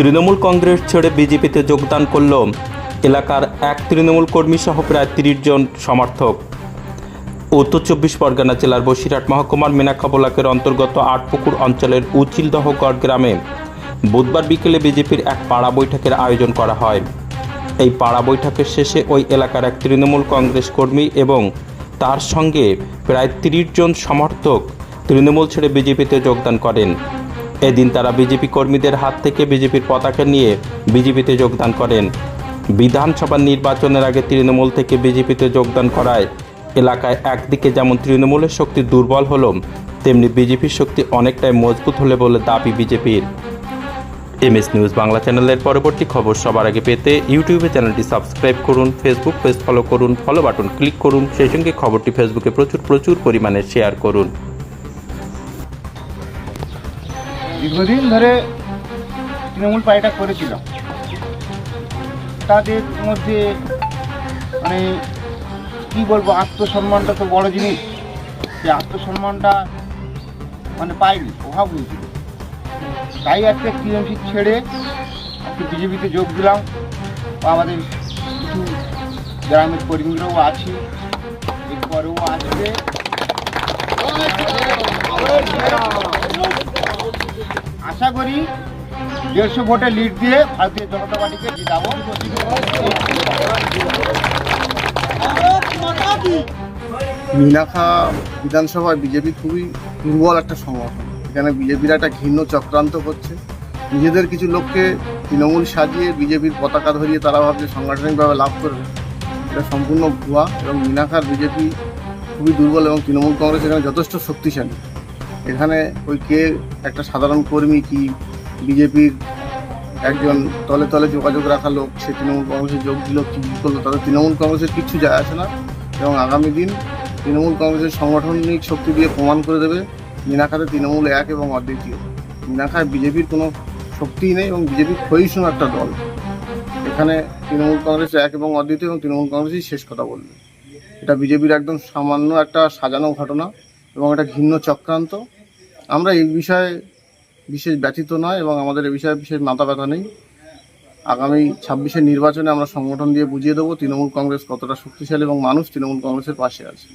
তৃণমূল কংগ্রেস ছেড়ে বিজেপিতে যোগদান করল এলাকার এক তৃণমূল কর্মী সহ প্রায় তিরিশ জন সমর্থক। উত্তর চব্বিশ পরগনা জেলার বসিরহাট মহকুমার মিনাখা ব্লকের অন্তর্গত আটপুকুর অঞ্চলের উচিলদহগড় গ্রামে বুধবার বিকেলে বিজেপির এক পাড়া বৈঠকের আয়োজন করা হয়। এই পাড়া বৈঠকের শেষে ওই এলাকার এক তৃণমূল কংগ্রেস কর্মী এবং তার সঙ্গে প্রায় তিরিশ জন সমর্থক তৃণমূল ছেড়ে বিজেপিতে যোগদান করেন। এদিন তারা বিজেপি কর্মীদের হাত থেকে বিজেপির পতাকা নিয়ে বিজেপিতে যোগদান করেন। বিধানসভা নির্বাচনের আগে তৃণমূল থেকে বিজেপিতে যোগদান করায়। এলাকায় একদিকে যেমন তৃণমূলের শক্তি দুর্বল হলো, তেমনি বিজেপির শক্তি অনেকটাই মজবুত হলে বলে দাবি বিজেপির। এমএস নিউজ বাংলা চ্যানেলের পরবর্তী খবর সবার আগে পেতে ইউটিউবে চ্যানেলটি সাবস্ক্রাইব করুন, ফেসবুক পেজ ফলো করুন ফলো বাটন ক্লিক করুন, সেই সঙ্গে খবরটি ফেসবুকে প্রচুর প্রচুর পরিমাণে শেয়ার করুন। দীর্ঘদিন ধরে তৃণমূল পার্টিটা করেছিলাম তাদের মধ্যে মানে কী বলব, আত্মসম্মানটা তো বড় জিনিস। সেই আত্মসম্মানটা মানে পাইনি অভাব হয়েছিল। তাই আজকে টিএমসি ছেড়ে আজকে বিজেপিতে যোগ দিলাম। বা আমাদের কিছু গ্রামের কর্মীরাও আছে, এরপরেও আসবে। আশা করি দেড়শো ভোটে লিড দিয়ে ভারতীয় জনতা পার্টিকে জিতাবো। মিনাখা বিধানসভায় বিজেপি খুবই দুর্বল একটা সংগঠন। এখানে বিজেপির একটা ঘৃণ্য চক্রান্ত করছে নিজেদের কিছু লোককে তৃণমূল সাজিয়ে বিজেপির পতাকা ধরিয়ে তারা ভাবছে সাংগঠনিকভাবে লাভ করবে। এটা সম্পূর্ণ ভুয়া এবং মিনাখার বিজেপি খুবই দুর্বল এবং তৃণমূল কংগ্রেস এখানে যথেষ্ট শক্তিশালী। এখানে ওই কে একটা সাধারণ কর্মী কি বিজেপির একজন তলে তলে যোগাযোগ রাখা লোক, সে তৃণমূল কংগ্রেসে যোগ দিল, কি করল? তাদের তৃণমূল কংগ্রেসের কিচ্ছু যায় আসে না এবং আগামী দিন তৃণমূল কংগ্রেসের সাংগঠনিক শক্তি দিয়ে প্রমাণ করে দেবে মিনাখাতে তৃণমূল এক এবং অদ্বিতীয়। মিনাখায় বিজেপির কোনো শক্তিই নেই এবং বিজেপির ক্ষয়িষ্ণু একটা দল। এখানে তৃণমূল কংগ্রেস এক এবং অদ্বিতীয় এবং তৃণমূল কংগ্রেসই শেষ কথা বলবে। এটা বিজেপির একদম সামান্য একটা সাজানো ঘটনা এবং একটা ঘৃণ্য চক্রান্ত। আমরা এই বিষয়ে বিশেষ ব্যথিত নয় এবং আমাদের এ বিষয়ে বিশেষ মাথা ব্যথা নেই। আগামী ছাব্বিশের নির্বাচনে আমরা সংগঠন দিয়ে বুঝিয়ে দেবো তৃণমূল কংগ্রেস কতটা শক্তিশালী এবং মানুষ তৃণমূল কংগ্রেসের পাশে আছে।